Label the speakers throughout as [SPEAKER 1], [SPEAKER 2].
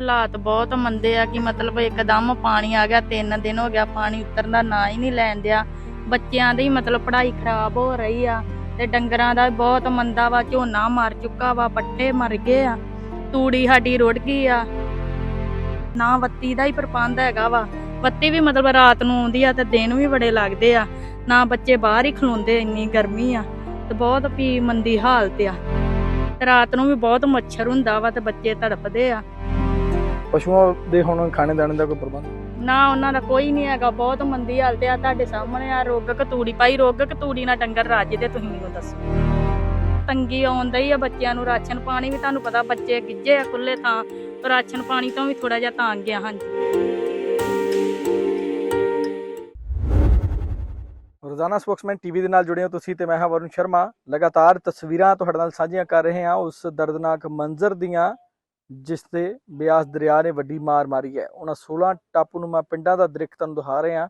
[SPEAKER 1] ਹਾਲਾਤ ਬਹੁਤ ਮੰਦੇ ਆ ਕਿ ਮਤਲਬ ਇੱਕਦਮ ਪਾਣੀ ਆ ਗਿਆ, ਤਿੰਨ ਦਿਨ ਹੋ ਗਿਆ ਪਾਣੀ ਉਤਰਨ ਦਾ ਨਾਂ ਹੀ ਨਹੀਂ ਲੈਣ ਦਿਆ। ਬੱਚਿਆਂ ਦੀ ਮਤਲਬ ਪੜ੍ਹਾਈ ਖਰਾਬ ਹੋ ਰਹੀ ਆ ਤੇ ਡੰਗਰਾਂ ਦਾ ਬਹੁਤ ਮੰਦਾ ਵਾ, ਝੋਨਾ ਮਰ ਚੁੱਕਾ ਵਾ ਪੱਟੇ ਮਰ ਗਏ ਆ, ਤੂੜੀ ਸਾਡੀ ਰੁੜ ਗਈ ਆ। ਨਾ ਬੱਤੀ ਦਾ ਹੀ ਪ੍ਰਬੰਧ ਹੈਗਾ ਵਾ ਬੱਤੀ ਵੀ ਮਤਲਬ ਰਾਤ ਨੂੰ ਆਉਂਦੀ ਆ ਤੇ ਦਿਨ ਵੀ ਬੜੇ ਲੱਗਦੇ ਆ, ਨਾ ਬੱਚੇ ਬਾਹਰ ਹੀ ਖਲੋਂਦੇ ਇੰਨੀ ਗਰਮੀ ਆ ਤੇ ਬਹੁਤ ਵੀ ਮੰਦੀ ਹਾਲਤ ਆ। ਤੇ ਰਾਤ ਨੂੰ ਵੀ ਬਹੁਤ ਮੱਛਰ ਹੁੰਦਾ ਵਾ ਤੇ ਬੱਚੇ ਤੜਪਦੇ ਆ।
[SPEAKER 2] ਪਸ਼ੂਆਂ ਦੇ ਹੁਣ ਖਾਣੇ ਦਾਣੇ ਦਾ ਕੋਈ ਪ੍ਰਬੰਧ?
[SPEAKER 1] ਨਾ ਉਹਨਾਂ ਦਾ ਕੋਈ ਨਹੀਂ ਹੈਗਾ ਬਹੁਤ ਮੰਦੀ ਹਾਲਤ ਆ ਤੁਹਾਡੇ ਸਾਹਮਣੇ ਆ ਰੋਗ ਕਤੂੜੀ ਪਾਈ ਰੋਗ ਕਤੂੜੀ ਨਾਲ ਡੰਗਰ ਰੱਜਦੇ ਤੁਸੀਂ ਮੈਨੂੰ ਦੱਸੋ। ਤੰਗੀ ਆਉਂਦਾ ਹੀ ਆ ਬੱਚਿਆਂ ਨੂੰ ਰਾਸ਼ਨ ਪਾਣੀ ਵੀ ਤੁਹਾਨੂੰ ਪਤਾ ਬੱਚੇ ਗਿੱਜੇ ਆ ਖੁੱਲੇ ਪਰ ਰਾਸ਼ਨ ਪਾਣੀ ਤੋਂ ਵੀ ਥੋੜਾ ਜਿਹਾ ਤੰਗ ਆ ਹਾਂਜੀ।
[SPEAKER 2] ਰੋਜ਼ਾਨਾ ਸਪੋਕਸਮੈਨ ਟੀਵੀ ਦੇ ਨਾਲ ਜੁੜੇ ਹੋ ਤੁਸੀਂ ਤੇ ਮੈਂ ਹਾਂ ਵਰੁਣ ਸ਼ਰਮਾ। ਲਗਾਤਾਰ ਤਸਵੀਰਾਂ ਤੁਹਾਡੇ ਨਾਲ ਸਾਂਝੀਆਂ ਕਰ ਰਹੇ ਹਾਂ ਉਸ ਦਰਦਨਾਕ ਮੰਜ਼ਰ ਦੀਆਂ। ਜਿਸ ਤੇ ਬਿਆਸ ਦਰਿਆ ਨੇ ਵੱਡੀ ਮਾਰ ਮਾਰੀ ਹੈ। ਉਹਨਾਂ 16 ਮੈਂ ਪਿੰਡਾਂ ਦਾ ਦ੍ਰਿਸ਼ ਤੁਹਾਨੂੰ ਦਿਖਾ ਰਿਹਾ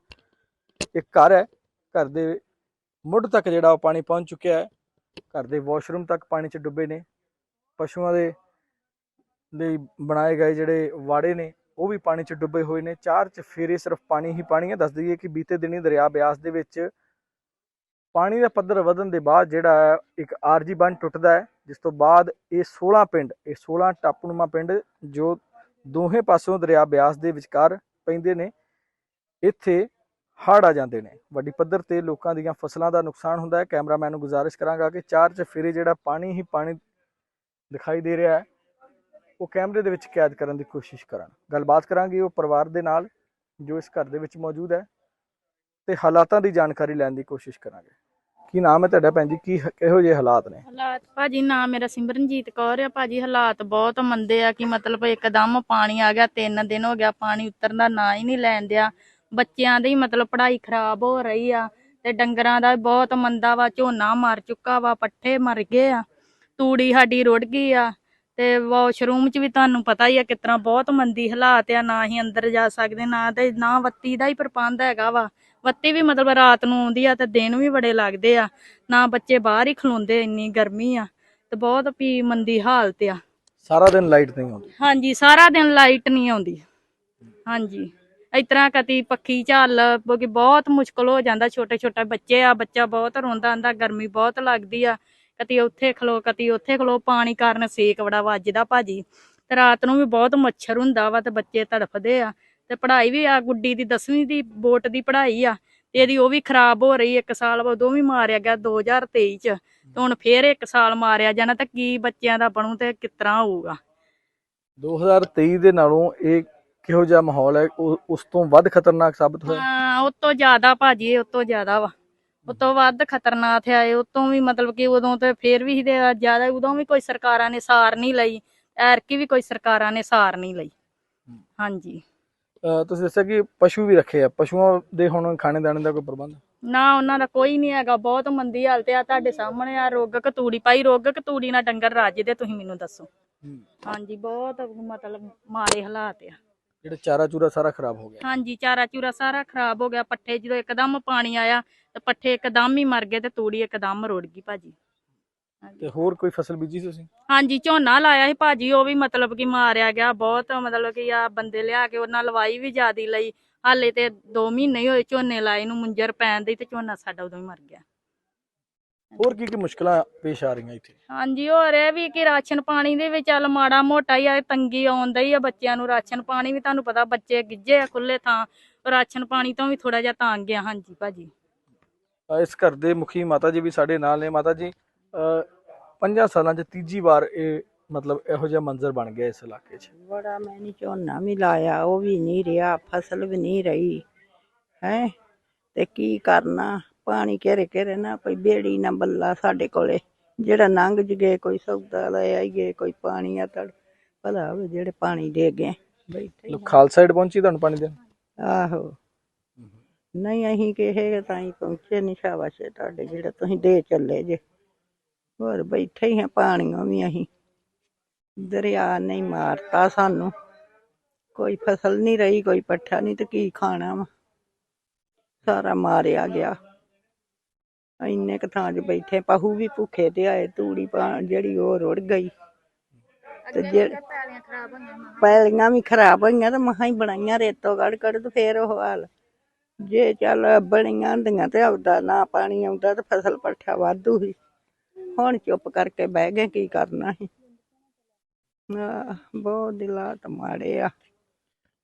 [SPEAKER 2] ਇੱਕ ਘਰ ਹੈ। ਘਰ ਦੇ ਮੁੱਢ ਤੱਕ ਜਿਹੜਾ ਉਹ ਪਾਣੀ ਪਹੁੰਚ ਚੁੱਕਿਆ ਹੈ। ਘਰ ਦੇ ਵਾਸ਼ਰੂਮ ਤੱਕ ਪਾਣੀ 'ਚ ਡੁੱਬੇ ਨੇ। ਪਸ਼ੂਆਂ ਦੇ ਲਈ ਬਣਾਏ ਗਏ ਜਿਹੜੇ ਵਾੜੇ ਨੇ, ਉਹ ਵੀ ਪਾਣੀ 'ਚ ਡੁੱਬੇ ਹੋਏ ਨੇ। ਚਾਰ 'ਚ ਫੇਰੇ ਸਿਰਫ ਪਾਣੀ ਹੀ ਪਾਣੀ ਹੈ। ਦੱਸ ਦਈਏ ਕਿ ਬੀਤੇ ਦਿਨੀ ਦਰਿਆ ਬਿਆਸ ਦੇ ਵਿੱਚ ਪਾਣੀ ਦਾ ਪੱਧਰ ਵਧਣ ਦੇ ਬਾਅਦ ਜਿਹੜਾ ਹੈ, ਇੱਕ ਆਰਜੀ ਬੰਨ ਟੁੱਟਦਾ ਹੈ, ਜਿਸ ਤੋਂ ਬਾਅਦ ਇਹ 16 ਪਿੰਡ, ਇਹ 16 ਟਾਪੂਨੁਮਾ ਪਿੰਡ ਜੋ ਦੋਹੇ ਪਾਸਿਓਂ ਦਰਿਆ ਬਿਆਸ ਦੇ ਵਿਚਕਾਰ ਪੈਂਦੇ ਨੇ, ਇੱਥੇ ਹੜ੍ਹ ਆ ਜਾਂਦੇ ਨੇ। ਵੱਡੀ ਪੱਧਰ ਤੇ ਲੋਕਾਂ ਦੀਆਂ ਫਸਲਾਂ ਦਾ ਨੁਕਸਾਨ ਹੁੰਦਾ ਹੈ। ਕੈਮਰਾਮੈਨ ਨੂੰ ਗੁਜ਼ਾਰਿਸ਼ ਕਰਾਂਗਾ ਕਿ ਚਾਰ ਚਫੇਰੇ ਜਿਹੜਾ ਪਾਣੀ ਹੀ ਪਾਣੀ ਦਿਖਾਈ ਦੇ ਰਿਹਾ ਹੈ, ਉਹ ਕੈਮਰੇ ਦੇ ਵਿੱਚ ਕੈਦ ਕਰਨ ਦੀ ਕੋਸ਼ਿਸ਼ ਕਰਨ। ਗੱਲਬਾਤ ਕਰਾਂਗੇ ਉਹ ਪਰਿਵਾਰ ਦੇ ਨਾਲ ਜੋ ਇਸ ਘਰ ਦੇ ਵਿੱਚ ਮੌਜੂਦ ਹੈ। ਤੇ ਹਾਲਾਤਾਂ ਦੀ ਜਾਣਕਾਰੀ ਲੈਣ ਦੀ ਕੋਸ਼ਿਸ਼ ਕਰਾਂਗੇ। ਕੀ ਨਾਮ ਹੈ ਤੁਹਾਡਾ ਭੈਣ ਜੀ? ਕੀ ਕਿਹੋ ਜਿਹੇ ਹਾਲਾਤ ਨੇ?
[SPEAKER 1] ਹਾਲਾਤ ਭਾਜੀ, ਨਾਮ ਮੇਰਾ ਸਿਮਰਨਜੀਤ ਕੌਰ ਆ। ਭਾਜੀ, ਹਾਲਾਤ ਬਹੁਤ ਮੰਦੇ ਆ ਕਿ ਮਤਲਬ ਇੱਕਦਮ ਪਾਣੀ ਆ ਗਿਆ, ਤਿੰਨ ਦਿਨ ਹੋ ਗਿਆ ਪਾਣੀ ਉਤਰਨ ਦਾ ਨਾਂ ਹੀ ਨਹੀਂ ਲੈਣ ਦਿਆ। ਬੱਚਿਆਂ ਦੀ ਮਤਲਬ ਪੜ੍ਹਾਈ ਖਰਾਬ ਹੋ ਰਹੀ ਆ ਤੇ ਡੰਗਰਾਂ ਦਾ ਬਹੁਤ ਮੰਦਾ ਵਾ, ਝੋਨਾ ਮਰ ਚੁੱਕਾ ਵਾ, ਪੱਠੇ ਮਰ ਗਏ ਆ। ਤੂੜੀ ਸਾਡੀ ਰੁੜ ਗਈ ਆ ਤੇ ਵਾਸ਼ਰੂਮ 'ਚ ਵੀ ਤੁਹਾਨੂੰ ਪਤਾ ਹੀ ਆ ਕਿਤਨਾ ਬਹੁਤ ਮੰਦੀ ਹਾਲਾਤ ਆ, ਨਾ ਹੀ ਅੰਦਰ ਜਾ ਸਕਦੇ, ਨਾ ਤੇ ਨਾ ਬੱਤੀ ਦਾ ਹੀ ਪ੍ਰਬੰਧ ਹੈਗਾ ਵਾ। ਬੱਤੀ ਵੀ ਮਤਲਬ ਰਾਤ ਨੂੰ ਆਉਂਦੀ ਆ ਤੇ ਦਿਨ ਵੀ ਬੜੇ ਲੱਗਦੇ ਆ। ਨਾ ਬੱਚੇ ਬਾਹਰ ਹੀ ਖਲੋਂਦੇ ਇੰਨੀ ਗਰਮੀ ਆ ਤੇ ਬਹੁਤ ਵੀ ਮੰਦੀ ਹਾਲਤ ਆ।
[SPEAKER 2] ਸਾਰਾ ਦਿਨ ਲਾਈਟ ਨਹੀਂ ਆਉਂਦੀ?
[SPEAKER 1] ਹਾਂਜੀ ਸਾਰਾ ਦਿਨ ਲਾਈਟ ਨਹੀਂ ਆਉਂਦੀ। ਹਾਂਜੀ ਇਸ ਤਰ੍ਹਾਂ ਕਦੀ ਪੱਖੀ ਝੱਲ ਕਿਉਂਕਿ ਬਹੁਤ ਮੁਸ਼ਕਲ ਹੋ ਜਾਂਦਾ ਛੋਟੇ ਛੋਟੇ ਬੱਚੇ ਆ ਬੱਚਾ ਬਹੁਤ ਰੋਂਦਾ ਆਂਦਾ ਗਰਮੀ ਬਹੁਤ ਲੱਗਦੀ ਆ। ਕਦੀ ਉੱਥੇ ਖਲੋ ਕਦੀ ਉੱਥੇ ਖਲੋ ਪਾਣੀ ਕਾਰਨ ਸੇਕ ਬੜਾ ਵੱਜਦਾ ਭਾਜੀ। ਤੇ ਰਾਤ ਨੂੰ ਵੀ ਬਹੁਤ ਮੱਛਰ ਹੁੰਦਾ ਵਾ ਤੇ ਬੱਚੇ ਤੜਫਦੇ ਆ। ਤੇ ਪੜ੍ਹਾਈ ਵੀ ਆ ਗੁੱਡੀ ਦੀ 10ਵੀਂ ਦੀ ਬੋਰਡ ਦੀ ਪੜ੍ਹਾਈ ਆ ਤੇ ਇਹਦੀ ਉਹ ਵੀ ਖਰਾਬ ਹੋ ਰਹੀ ਇੱਕ ਸਾਲ ਉਦੋਂ ਵੀ ਮਾਰਿਆ ਗਿਆ 2023 ਚ ਤੇ ਹੁਣ ਫੇਰ ਇੱਕ ਸਾਲ ਮਾਰਿਆ ਜਾਣਾ ਤਾਂ ਕੀ ਬੱਚਿਆਂ ਦਾ ਬਣੂ ਤੇ ਕਿਸ ਤਰ੍ਹਾਂ ਹੋਊਗਾ?
[SPEAKER 2] 2023 ਦੇ ਨਾਲੋਂ ਇਹ ਕਿਹੋ ਜਿਹਾ ਮਾਹੌਲ ਹੈ? ਉਸ ਤੋਂ ਵੱਧ ਖਤਰਨਾਕ ਸਾਬਤ ਹੋਇਆ?
[SPEAKER 1] ਹਾਂ ਉਹ ਤੋਂ ਜ਼ਿਆਦਾ ਭਾਜੀ ਉਹ ਤੋਂ ਜ਼ਿਆਦਾ ਵਾ। ਉਹ ਤੋਂ ਵੱਧ ਖਤਰਨਾਕ ਇਹ ਉਹ ਤੋਂ ਵੀ ਮਤਲਬ ਕਿ ਉਦੋਂ ਤੇ ਫੇਰ ਵੀ ਇਹਦੇ ਜ਼ਿਆਦਾ ਉਦੋਂ ਵੀ ਕੋਈ ਸਰਕਾਰਾਂ ਨੇ ਸਾਰ ਨਹੀਂ ਲਈ ਐਰਕੀ ਵੀ ਕੋਈ ਸਰਕਾਰਾਂ ਨੇ ਸਾਰ ਨਹੀਂ ਲਈ। ਹਾਂਜੀ।
[SPEAKER 2] ਤੁਸੀਂ ਦੱਸਿਆ ਕਿ ਪਸ਼ੂ ਵੀ ਰੱਖੇ ਆ। ਪਸ਼ੂਆਂ ਦੇ ਹੁਣ ਖਾਣੇ ਦਾਣੇ ਦਾ ਕੋਈ ਪ੍ਰਬੰਧ?
[SPEAKER 1] ਨਾ ਉਹਨਾਂ ਦਾ ਕੋਈ ਨਹੀਂ ਹੈਗਾ। ਬਹੁਤ ਮੰਦੀ ਹਾਲਤ ਆ। ਤੁਹਾਡੇ ਸਾਹਮਣੇ ਆ ਰੋਗ ਕਤੂੜੀ ਪਾਈ। ਰੋਗ ਕਤੂੜੀ ਨਾਲ ਡੰਗਰ ਰੱਜਦੇ ਤੁਸੀਂ ਮੈਨੂੰ ਦੱਸੋ। ਹਾਂਜੀ ਬਹੁਤ ਮਤਲਬ ਮਾੜੇ ਹਾਲਾਤ ਆ।
[SPEAKER 2] ਜਿਹੜਾ ਚਾਰਾ ਚੂਰਾ ਸਾਰਾ ਖਰਾਬ ਹੋ ਗਿਆ।
[SPEAKER 1] ਹਾਂਜੀ ਚਾਰਾ ਚੂਰਾ ਸਾਰਾ ਖਰਾਬ ਹੋ ਗਿਆ। ਪੱਠੇ ਜਦੋਂ ਇੱਕਦਮ ਪਾਣੀ ਆਇਆ ਤੇ ਪੱਠੇ ਇੱਕਦਮ ਹੀ ਮਰ ਗਏ ਤੇ ਤੂੜੀ ਇੱਕਦਮ ਰੁੜ ਗਈ ਭਾਜੀ।
[SPEAKER 2] ਤੇ ਹੋਰ ਕੋਈ ਫਸਲ ਬੀਜੀ ਤੁਸੀਂ?
[SPEAKER 1] ਹਾਂਜੀ ਝੋਨਾ ਲਾਇਆ ਸੀ ਭਾਜੀ ਉਹ ਵੀ ਮਤਲਬ ਕਿ ਮਾਰਿਆ ਗਿਆ ਬਹੁਤ ਮਤਲਬ ਕਿ ਆ ਬੰਦੇ ਲਿਆ ਕੇ ਉਹਨਾਂ ਲਵਾਈ ਵੀ ਜ਼ਿਆਦੀ ਲਈ। ਹਾਲੇ ਤੇ 2 ਮਹੀਨੇ ਹੀ ਹੋਏ ਝੋਨੇ ਲਾਏ ਨੂੰ ਮੁੰਜਰ ਪੈਣ ਦੀ ਤੇ ਝੋਨਾ ਸਾਡਾ ਉਦੋਂ ਹੀ ਮਰ ਗਿਆ।
[SPEAKER 2] ਹੋਰ ਕੀ ਕੀ ਮੁਸ਼ਕਲਾਂ ਪੇਸ਼ ਆ ਰਹੀਆਂ ਇੱਥੇ?
[SPEAKER 1] ਹਾਂਜੀ ਹੋਰ ਇਹ ਵੀ ਕਿ ਰਾਸ਼ਨ ਪਾਣੀ ਦੇ ਵਿੱਚ ਚੱਲ ਮਾੜਾ ਮੋਟਾ ਹੀ ਆ ਤੰਗੀ ਆਉਂਦਾ ਹੀ ਆ ਬੱਚਿਆਂ ਨੂੰ। ਰਾਸ਼ਨ ਪਾਣੀ ਵੀ ਤੁਹਾਨੂੰ ਪਤਾ ਬੱਚੇ ਗਿੱਜੇ ਆ ਖੁੱਲੇ ਥਾਂ ਰਾਸ਼ਨ ਪਾਣੀ ਤੋਂ ਵੀ ਥੋੜਾ ਜਿਹਾ ਤੰਗ ਆ। ਹਾਂਜੀ ਭਾਜੀ।
[SPEAKER 2] ਇਸ ਘਰ ਦੇ ਮੁਖੀ ਮਾਤਾ ਜੀ ਵੀ ਸਾਡੇ ਨਾਲ ਨੇ। ਮਾਤਾ ਜੀ ਪੰਜਾਂ ਸਾਲਾਂ 'ਚ ਤੀਜੀ ਵਾਰ ਇਹ ਮਤਲਬ ਇਹੋ ਜਿਹਾ ਮੰਜ਼ਰ ਬਣ ਗਿਆ ਇਸ ਇਲਾਕੇ 'ਚ।
[SPEAKER 3] ਬੜਾ ਮੈਨੇ ਝੋਨਾ ਵੀ ਲਾਇਆ ਉਹ ਵੀ ਨਹੀਂ ਰਿਹਾ ਫਸਲ ਵੀ ਨਹੀਂ ਰਹੀ ਹੈ? ਤੇ ਕੀ ਕਰਨਾ? ਪਾਣੀ ਘੇਰੇ ਘੇਰੇ ਨਾ ਕੋਈ ਬੇੜੀ ਨਾ ਬੱਲਾ ਸਾਡੇ ਕੋਲੇ। ਜਿਹੜਾ ਲੰਘ ਜਗੇ ਕੋਈ ਸੌਦਾ ਲੈ ਆਈਏ ਕੋਈ ਪਾਣੀ ਆ ਤੜ। ਭਲਾ ਹੋਵੇ ਜਿਹੜੇ ਪਾਣੀ ਦੇ ਗਏ ਬੈਠੇ
[SPEAKER 2] ਲੋਕ ਖਾਲਸਾ ਸਾਈਡ ਪਹੁੰਚੀ ਤੁਹਾਨੂੰ ਪਾਣੀ ਦੇਣ?
[SPEAKER 3] ਆਹੋ। ਨਹੀਂ ਅਸੀਂ ਕਿਹੇ ਤਾਈਂ ਪਹੁੰਚੇ ਨਹੀਂ ਸ਼ਾਬਾਸ਼ ਤੁਹਾਡੇ ਜਿਹੜੇ ਤੁਸੀਂ ਦੇ ਚੱਲੇ ਜੇ। ਹੋਰ ਬੈਠੇ ਹੀ ਆ ਪਾਣੀਆਂ ਵੀ ਅਸੀਂ। ਦਰਿਆ ਨਹੀਂ ਮਾਰਤਾ ਸਾਨੂੰ। ਕੋਈ ਫਸਲ ਨਹੀਂ ਰਹੀ ਕੋਈ ਪੱਠਾ ਨਹੀਂ ਤੇ ਕੀ ਖਾਣਾ ਵਾ। ਸਾਰਾ ਮਾਰਿਆ ਗਿਆ। ਇੰਨੇ ਕੁ ਥਾਂ 'ਚ ਬੈਠੇ ਪਹੂ ਵੀ ਭੁੱਖੇ ਤੇ ਆਏ ਤੂੜੀ ਪਾ ਜਿਹੜੀ ਉਹ ਰੁੜ ਗਈ। ਤੇ
[SPEAKER 1] ਹੋਈਆਂ
[SPEAKER 3] ਪੈਲੀਆਂ ਵੀ ਖਰਾਬ ਹੋਈਆਂ ਤੇ ਮਹਾਂ ਹੀ ਬਣਾਈਆਂ ਰੇਤੋਂ ਗੜ ਗੜ ਤੇ ਫੇਰ ਉਹ ਹਾਲ। ਜੇ ਚੱਲ ਬਣੀਆਂ ਹੁੰਦੀਆਂ ਤੇ ਆਉਦਾ ਨਾ ਪਾਣੀ ਆਉਂਦਾ ਤੇ ਫਸਲ ਪੱਠਾ ਵਾਧੂ ਸੀ। ਹੁਣ ਚੁੱਪ ਕਰਕੇ ਬਹਿ ਗਏ ਕੀ ਕਰਨਾ ਸੀ? ਆਹ, ਬਹੁਤ ਦਿਲਾਤ ਮਾੜੇ ਆ।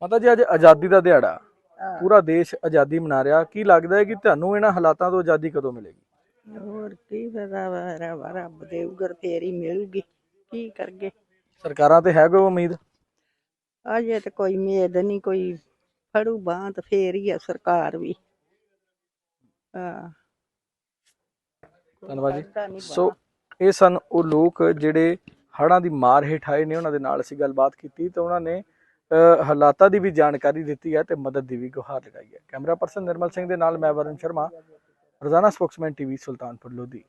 [SPEAKER 2] ਮਾਤਾ ਜੀ ਅੱਜ ਆਜ਼ਾਦੀ ਦਾ ਦਿਹਾੜਾ।
[SPEAKER 3] ਆਹ,
[SPEAKER 2] ਪੂਰਾ ਦੇਸ਼ ਆਜ਼ਾਦੀ ਮਨਾ ਰਿਹਾ। ਕੀ ਲੱਗਦਾ ਹੈ ਕਿ ਤੁਹਾਨੂੰ ਇਹਨਾਂ ਹਾਲਾਤਾਂ ਤੋਂ ਆਜ਼ਾਦੀ ਕਦੋਂ ਮਿਲੇਗੀ?
[SPEAKER 3] ਹੋਰ ਕੀ ਪਤਾ ਵਾ ਰੱਬ ਰੱਬ ਦੇ ਉਗਰ ਹੀ ਮਿਲੂਗੀ। ਕੀ ਕਰਗੇ?
[SPEAKER 2] ਸਰਕਾਰਾਂ ਤੇ ਹੈ ਕੋਈ ਉਮੀਦ?
[SPEAKER 3] ਅਜੇ ਤੇ ਕੋਈ ਮੇਦ ਨਹੀਂ ਕੋਈ ਫੜੂ ਬਾਂਹ ਤੇ ਫੇਰ ਹੀ ਆ ਸਰਕਾਰ ਵੀ। ਹਾਂ।
[SPEAKER 2] ਧੰਨਵਾਦ ਜੀ। ਸੋ ਇਹ ਸਨ ਉਹ ਲੋਕ ਜਿਹੜੇ ਹੜ੍ਹਾਂ ਦੀ ਮਾਰ ਹੇਠ ਆਏ ਨੇ ਉਹਨਾਂ ਦੇ ਨਾਲ ਅਸੀਂ ਗੱਲਬਾਤ ਕੀਤੀ ਤੇ ਉਹਨਾਂ ਨੇ ਹਾਲਾਤਾਂ ਦੀ ਵੀ ਜਾਣਕਾਰੀ ਦਿੱਤੀ ਹੈ ਤੇ ਮਦਦ ਦੀ ਵੀ ਗੁਹਾਰ ਲਗਾਈ ਹੈ। ਕੈਮਰਾ ਪਰਸਨ ਨਿਰਮਲ ਸਿੰਘ ਦੇ ਨਾਲ ਮੈਂ ਵਰੁਣ ਸ਼ਰਮਾ ਰੋਜ਼ਾਨਾ ਸਪੋਕਸਮੈਨ ਟੀਵੀ ਸੁਲਤਾਨਪੁਰ ਲੋਧੀ।